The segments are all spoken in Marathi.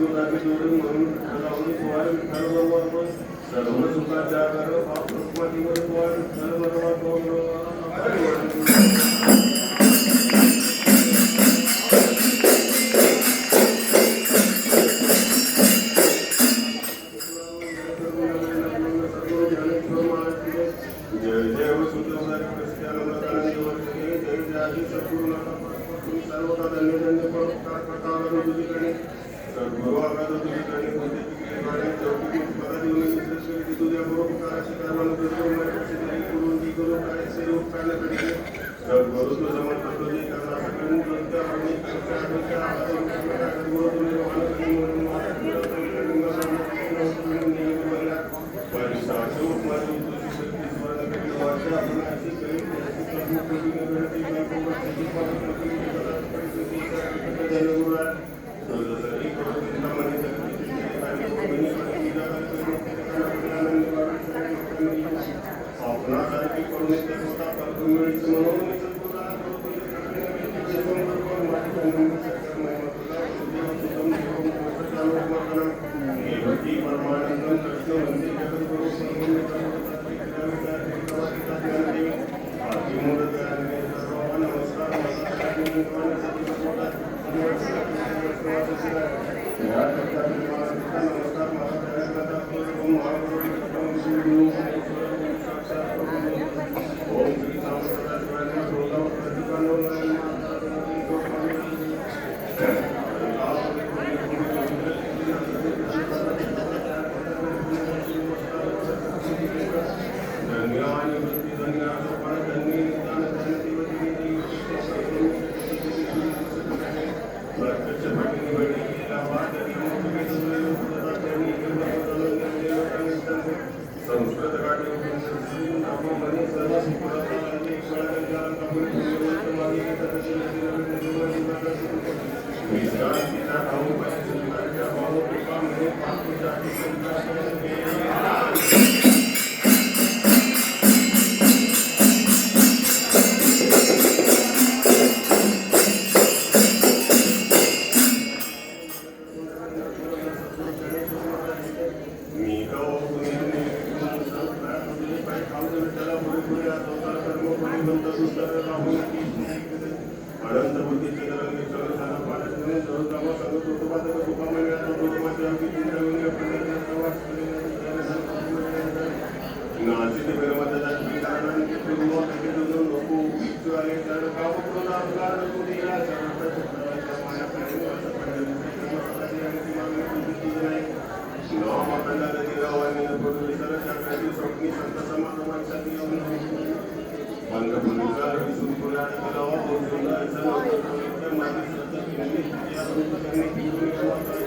गुरुनाथ गुरु म्हणून राहुल कुवार विठ्ठल भगवान लोग पहले बैठे जब गुरु तो जमा कर तो नहीं कर रहा था कि मुंह बंद कर हमने कर क्या कर क्या आता है कर क्या कर गुरु तुम्हें रोहन कर दिया मुझे माता की तरफ से कर दूंगा मैं मुझे तुम्हें तुम्हें नहीं कर बना पर साथे वो पर तुम तो जिस जिस बार लगे तो आज आपने ऐसी कई ऐसी कर दूं कभी कभी तो मैं को बस जिस बार Thank you.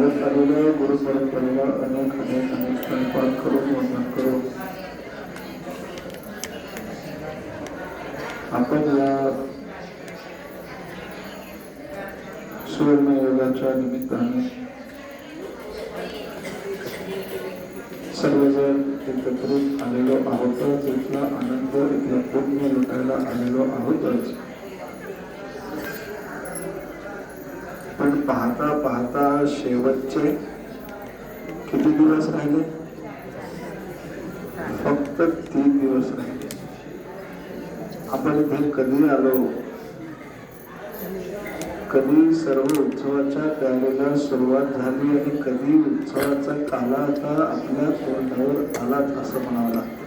चालत आलेलं गुरु परंपरेला अनेक अनेक अनेक प्रणपात करून वंदन करू. आपण या सुवर्णयोगाच्या निमित्ताने सर्वजण एकत्रित आलेलो आहोतच इथला आनंद इथला पुण्य लुटायला आलेलो आहोतच पण पाहता पाहता शेवटचे किती दिवस राहिले? फक्त तीन दिवस राहिले. आपण इथे कधी आलो? कधी सर्व उत्सवाच्या तयारीला सुरुवात झाली आणि कधी उत्सवाचा काला आता आपल्या तोंडावर आलाच असं म्हणावं लागतं.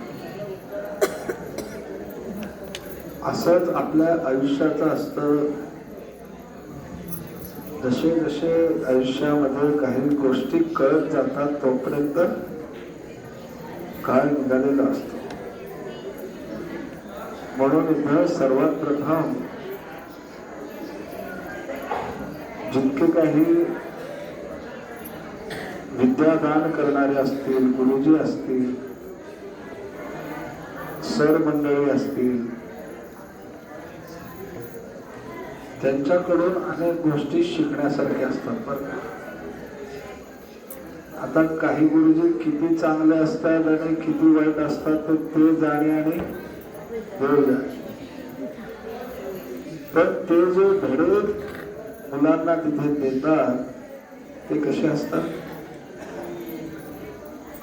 असंच आपल्या आयुष्याचं असतं. जसे जसे आयुष्यामध्ये काही गोष्टी कळत जातात तोपर्यंत काळ निघालेला असतो. म्हणून इथं सर्वात प्रथम जितके काही विद्यादान करणारे असतील गुरुजी असतील सर मंडळी असतील त्यांच्याकडून अनेक गोष्टी शिकण्यासारख्या असतात बरं का. आता काही गुरुजी किती चांगले असतात आणि किती वाईट असतात तर ते जाणे आणि देव जाणे पण ते जे धडे मुलांना तिथे देतात ते कसे असतात?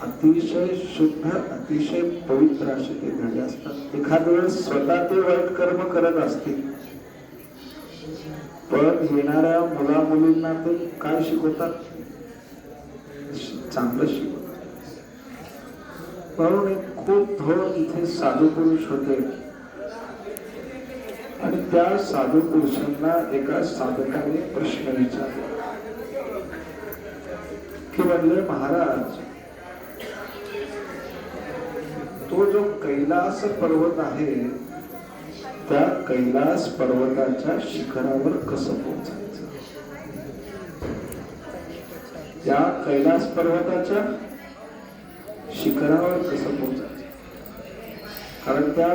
अतिशय शुद्ध अतिशय पवित्र असे ते धडे असतात. एखाद्या वेळेस स्वतः ते वाईट कर्म करत असतील पण येणाऱ्या मुला मुलींना ते काय शिकवतात? चांगलं शिकवतात. म्हणून एक खूप थोर इथे साधू पुरुष होते. आणि त्या साधू पुरुषांना एका साधकाने प्रश्न विचारला. की म्हणले महाराज तो जो कैलास पर्वत आहे त्या कैलास पर्वताच्या शिखरावर कसं पोहोचायचं? त्या कैलास पर्वताच्या शिखरावर कसं पोहोचायचं? कारण त्या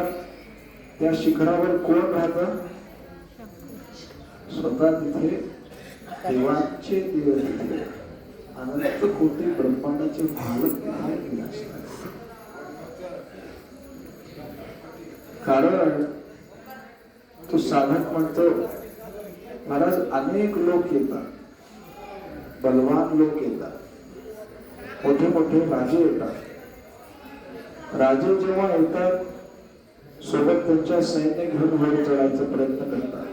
त्या शिखरावर कोण राहत? स्वतः तिथे देवाचे देव तिथे. अनंत कोटी ब्रह्मांडाचे मालक तिथे कारण तो साधक म्हणतो महाराज अनेक लोक येतात. बलवान लोक येतात. मोठे मोठे राजे येतात. राजे जेव्हा येतात सोबत त्यांच्या सैन्य घेऊन वर चढायचा प्रयत्न करतात.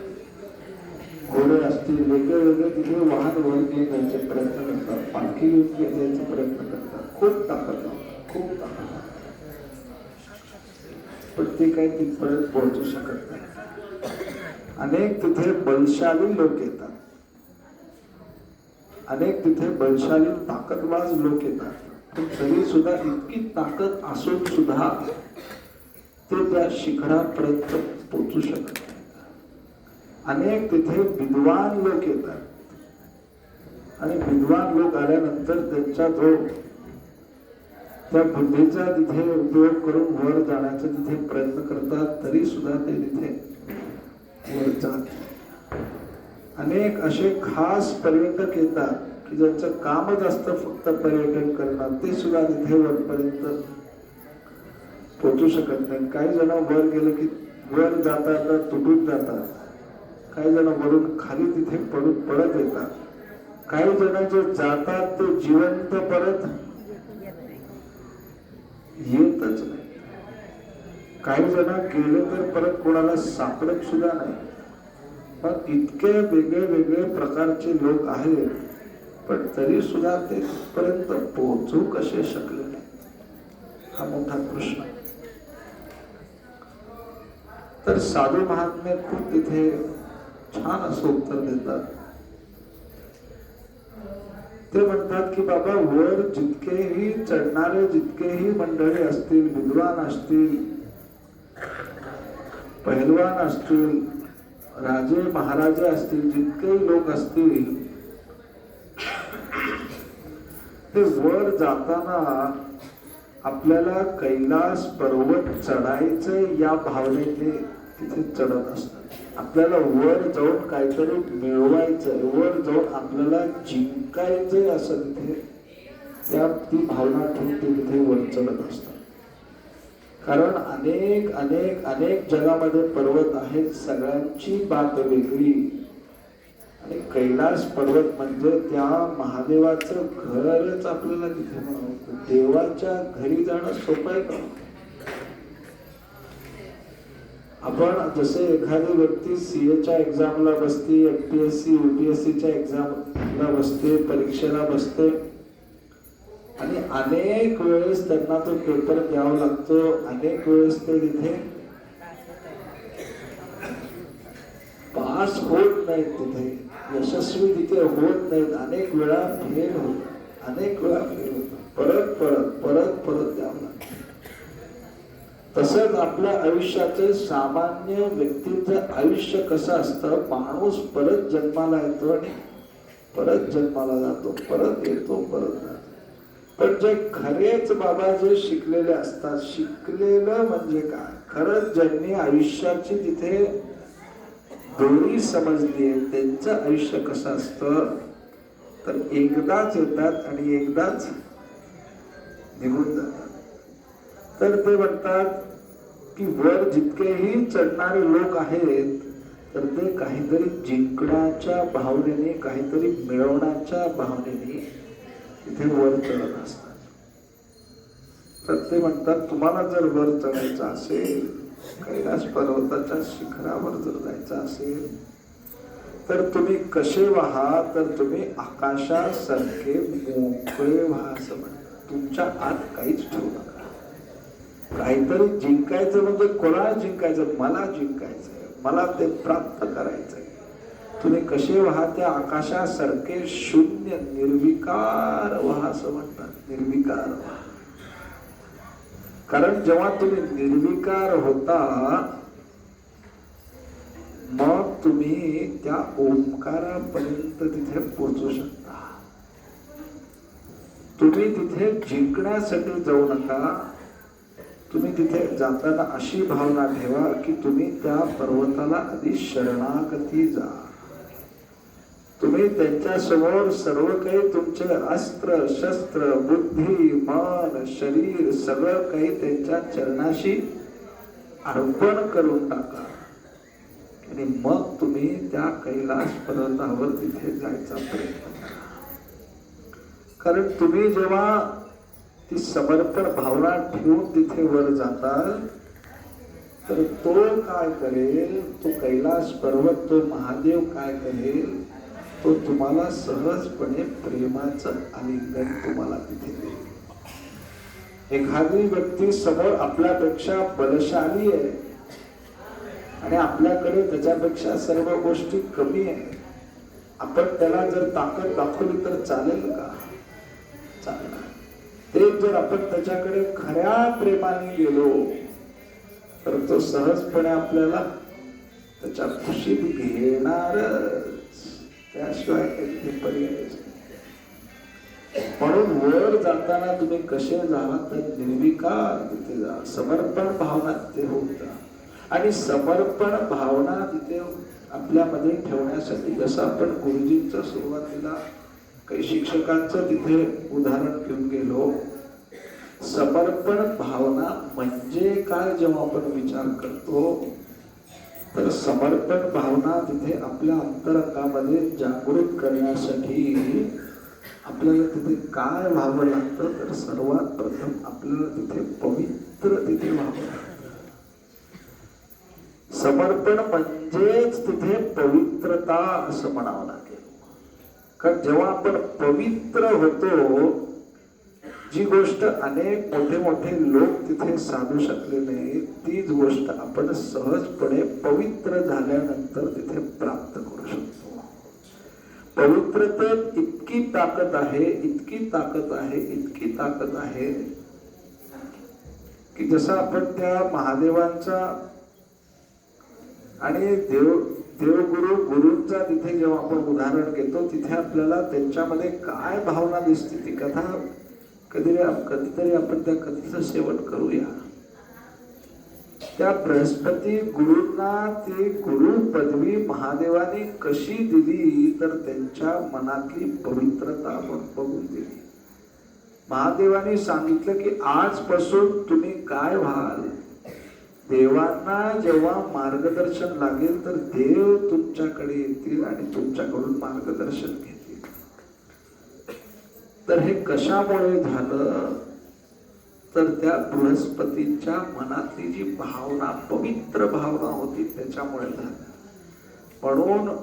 घोडे असतील वेगळे वेगळे तिथे वाहन वर घेऊन प्रयत्न करतात. पालखी घेऊन घेण्याचा प्रयत्न करतात. खूप ताकद खूप ताकद. पण ते काही तिथपर्यंत पोहोचू शकत नाही. अनेक तिथे बलशाली लोक येतात. अनेक तिथे बलशाली ताकदवाज लोक येतात. पण तरी सुद्धा इतकी ताकद असून सुद्धा ते त्या शिखरापर्यंत पोचू शकत अनेक तिथे विद्वान लोक येतात. आणि विद्वान लोक आल्यानंतर त्यांच्या जो त्या बुद्धीचा तिथे उपयोग करून वर जाण्याचा तिथे प्रयत्न करतात तरी सुद्धा ते तिथे मिळतात. अनेक असे खास पर्यटक येतात की ज्यांचं कामच असतं फक्त पर्यटन करणं ते सुद्धा तिथे वरपर्यंत पोचू शकत नाही काही जण वर गेले की वर जातात तर तुटून जातात. काही जण वरून खाली तिथे पडून पडत येतात. काही जण जे जातात ते जिवंत परत येतच नाही. काही जण गेले तर परत कोणाला सापडत सुद्धा नाही. पण इतके वेगळे वेगळे प्रकारचे लोक आहेत पण तरी सुद्धा ते पर्यंत पोहोचू कसे शकले नाही? हा मोठा प्रश्न. तर साधू महात्मे खूप तिथे छान असं उत्तर देतात. ते म्हणतात की बाबा वर जितकेही चढणारे जितकेही मंडळी असतील विद्वान असतील पहिलवान असतील राजे महाराजे असतील जितकेही लोक असतील ते वर जाताना आपल्याला कैलास पर्वत चढायचं या भावनेने तिथे चढत असतात. आपल्याला वर जाऊन काहीतरी मिळवायचं वर जाऊन आपल्याला जिंकायचंय असं तिथे त्या ती भावना ठेवून ते तिथे वर चढत असतात. कारण अनेक अनेक अनेक जगामध्ये पर्वत आहेत सगळ्यांची बात वेगळी. आणि कैलास पर्वत म्हणजे त्या महादेवाचं घरच आपल्याला तिथे म्हणावं. देवाच्या घरी जाणं सोपं आहे का? आपण जसे एखादी व्यक्ती सीएच्या एक्झामला बसते एम पी एस एमपीएससी युपीएससीच्या एक्झामला बसते परीक्षेला बसते आणि अनेक वेळेस त्यांना तो पेपर द्यावा लागतो. अनेक वेळेस ते तिथे पास होत नाहीत तिथे. यशस्वी तिथे होत नाहीत. अनेक वेळा फेल होत. अनेक वेळा फेल होत. परत परत परत परत द्यावं लागतं. तसंच आपल्या आयुष्याचे सामान्य व्यक्तीचं आयुष्य कसं असतं? माणूस परत जन्माला येतो आणि परत जन्माला जातो. परत येतो परत पण जे खरेच बाबा जे शिकलेले असतात शिकलेलं म्हणजे काय? खरंच ज्यांनी आयुष्याची तिथे दोरी समजली आहे त्यांचं आयुष्य कसं असतं? तर एकदाच येतात आणि एकदाच निघून जातात. तर ते म्हणतात की वर जितकेही चढणारे लोक आहेत तर ते काहीतरी जिंकण्याच्या भावनेने काहीतरी मिळवण्याच्या भावनेने तिथे वर चढत असतात. तर ते म्हणतात तुम्हाला जर वर चढायचं असेल कैलास पर्वताच्या शिखरावर जर जायचं असेल तर तुम्ही कसे व्हा? तर तुम्ही आकाशासारखे मोकळे व्हा असं म्हणतात. तुमच्या आत काहीच ठेवू नका. काहीतरी जिंकायचं म्हणजे कोणाला जिंकायचं? मला जिंकायचंय. मला ते प्राप्त करायचंय. तुम्ही कसे व्हा त्या आकाशासारखे शून्य निर्विकार व्हा असं म्हणतात. निर्विकार व्हा. कारण जेव्हा तुम्ही निर्विकार होता मग तुम्ही त्या ओंकारापर्यंत तिथे पोहोचू शकता. तुम्ही तिथे जिंकण्यासाठी जाऊ नका. तुम्ही तिथे जाताना अशी भावना ठेवा की तुम्ही त्या पर्वताला आधी शरणागती जा. तुम्ही त्यांच्यासमोर सर्व काही तुमचे अस्त्र शस्त्र बुद्धी मन शरीर सगळं काही त्यांच्या चरणाशी अर्पण करून टाका. आणि मग तुम्ही त्या कैलास पर्वतावर तिथे जायचा प्रयत्न करा. कारण तुम्ही जेव्हा ती समर्पण भावना ठेवून तिथे वर जाताल तर तो काय करेल? तो कैलास पर्वत तो महादेव काय करेल? तो तुम्हाला सहजपणे प्रेमाचं आलिंगन तुम्हाला तिथे देईल. एखादी व्यक्ती समोर आपल्यापेक्षा बलशाली आहे आणि आपल्याकडे त्याच्यापेक्षा सर्व गोष्टी कमी आहे आपण त्याला जर ताकद दाखवली तर चालेल का? चालणार ते जर आपण त्याच्याकडे खऱ्या प्रेमाने गेलो तर तो सहजपणे आपल्याला त्याच्या खुशीत घेणारच त्याशिवाय काही पर्याय म्हणून वर जाताना तुम्ही कसे जावा तर निर्विकार तिथे जा. समर्पण भावना तिथे होत जा. आणि समर्पण भावना तिथे आपल्यामध्ये ठेवण्यासाठी जसं आपण गुरुजींच्या सुरुवातीला काही शिक्षकांचं तिथे उदाहरण घेऊन गेलो समर्पण भावना म्हणजे काय जेव्हा आपण विचार करतो? तर समर्पण भावना तिथे आपल्या अंतरंगामध्ये जागृत करण्यासाठी आपल्याला तिथे काय व्हावं लागतं तर सर्वात प्रथम आपल्याला तिथे पवित्र तिथे व्हावं लागतं. समर्पण म्हणजेच तिथे पवित्रता असं म्हणावं लागेल. कारण जेव्हा आपण पवित्र होतो जी गोष्ट अनेक मोठे मोठे लोक तिथे साधू शकले नाही तीच गोष्ट आपण सहजपणे पवित्र झाल्यानंतर तिथे प्राप्त करू शकतो. पवित्रतेत इतकी ताकद आहे इतकी ताकद आहे इतकी ताकद आहे की जसं आपण त्या महादेवांचा आणि देव देवगुरु गुरूंचा तिथे जेव्हा आपण उदाहरण घेतो तिथे आपल्याला त्यांच्यामध्ये काय भावना दिसते ती कथा कधी कधीतरी आपण त्या कथेचं सेवन करूया. त्या बृहस्पती गुरुंना ती गुरु पदवी महादेवाने कशी दिली तर त्यांच्या मनातली पवित्रता आपण बघून दिली. महादेवाने सांगितलं की आजपासून तुम्ही काय व्हाल? देवांना जेव्हा मार्गदर्शन लागेल तर देव तुमच्याकडे येतील आणि तुमच्याकडून मार्गदर्शन घेतील. तर हे कशामुळे झालं? तर त्या बृहस्पतीच्या मनातली जी भावना पवित्र भावना होती त्याच्यामुळे झालं. म्हणून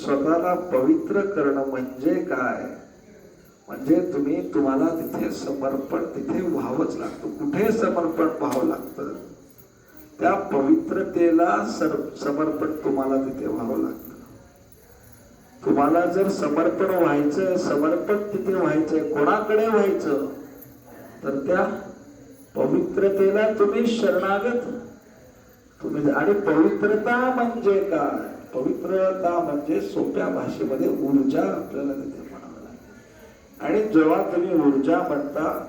स्वतःला पवित्र करणं म्हणजे काय? म्हणजे तुम्ही तुम्हाला तिथे समर्पण तिथे व्हावंच लागतं. कुठे समर्पण व्हावं लागतं? त्या पवित्रतेला सर समर्पण तुम्हाला तिथे व्हावं लागतं. तुम्हाला जर समर्पण व्हायचं समर्पण तिथे व्हायचंय कोणाकडे व्हायचं तर त्या पवित्रतेला तुम्ही शरणागत. तुम्ही आणि पवित्रता म्हणजे काय? पवित्रता म्हणजे सोप्या भाषेमध्ये ऊर्जा आपल्याला तिथे म्हणावं लागेल. आणि जेव्हा तुम्ही ऊर्जा म्हणता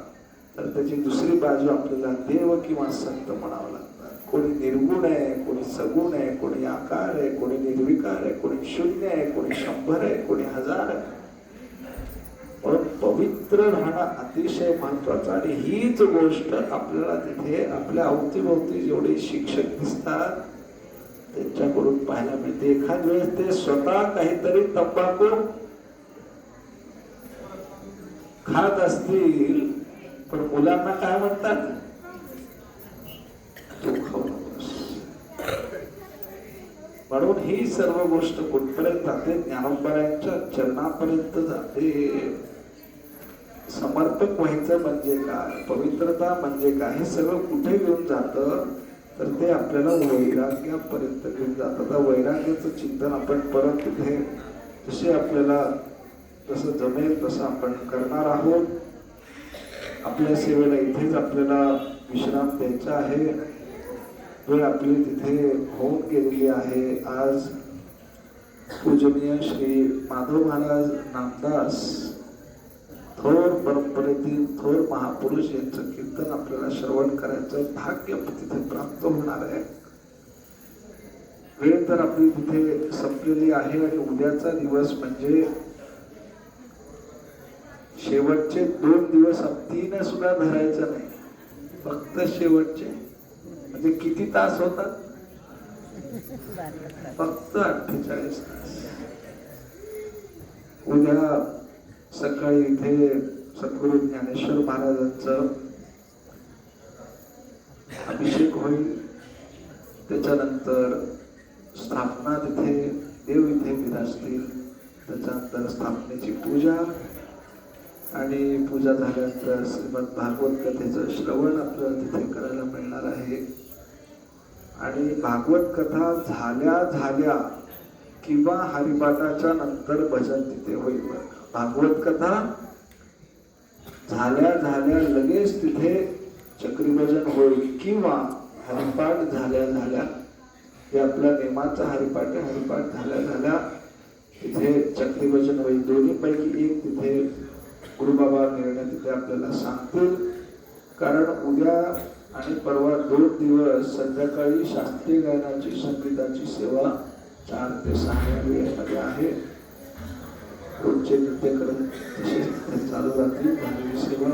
तर त्याची दुसरी बाजू आपल्याला देव किंवा संत म्हणावं लागेल. कोणी निर्गुण आहे कोणी सगुण आहे कोणी आकार आहे कोणी निर्विकार आहे कोणी शून्य आहे कोणी शंभर आहे कोणी हजार आहे. म्हणून पवित्र राहणं अतिशय महत्वाचं आणि हीच गोष्ट आपल्याला तिथे आपल्या अवतीभोवती जेवढे शिक्षक दिसतात त्यांच्याकडून पाहायला मिळते. एखाद वेळेस ते स्वतः काहीतरी तंबाखू खात असतील पण मुलांना काय म्हणतात? म्हणून ही सर्व गोष्ट कुठपर्यंत जाते? ज्ञानोबरायांच्या चरणापर्यंत जाते. समर्पक व्हायचं म्हणजे काय? पवित्रता म्हणजे काय? हे सगळं कुठे घेऊन जातं? तर ते आपल्याला वैराग्यापर्यंत घेऊन जातं. आता वैराग्याचं चिंतन आपण परत तिथे जसे आपल्याला जसं जमेल तसं आपण करणार आहोत. आपल्या सेवेला इथेच आपल्याला विश्राम द्यायचा आहे. वेळ आपली तिथे होऊन गेलेली आहे. आज पूजनीय श्री माधव महाराज नामदास थोर परंपरेतील थोर महापुरुष यांचं कीर्तन आपल्याला श्रवण करायचं भाग्य तिथे प्राप्त होणार आहे. वेळ तर आपली तिथे संपलेली आहे आणि उद्याचा दिवस म्हणजे शेवटचे दोन दिवस तीन सुद्धा धरायचं नाही. फक्त शेवटचे म्हणजे किती तास होतात? फक्त अठ्ठेचाळीस तास. उद्या सकाळी इथे सद्गुरु ज्ञानेश्वर महाराजांचं अभिषेक होईल. त्याच्यानंतर स्थापना तिथे देव इथे विराजतील. त्याच्यानंतर स्थापनेची पूजा आणि पूजा झाल्यानंतर श्रीमद भागवत कथेचं श्रवण आपल्याला तिथे करायला मिळणार आहे. आणि भागवत कथा झाल्या झाल्या किंवा हरिपाठाच्या नंतर भजन तिथे होईल. भागवत कथा झाल्या झाल्या लगेच तिथे चक्रीभजन होईल किंवा हरिपाठ झाल्या झाल्या हे आपल्या नेमाचा हरिपाठ आहे. हरिपाठ झाल्या झाल्या तिथे चक्रीभजन होईल. दोन्ही पैकी एक तिथे गुरुबाबा निर्णय तिथे आपल्याला सांगतील. कारण उद्या आणि परवा दोन दिवस संध्याकाळी शास्त्रीय गायनाची संगीताची सेवा चार ते सहा या वेळेमध्ये आहे. रोजचे नित्यक्रम तसेच चालू राहतील सेवा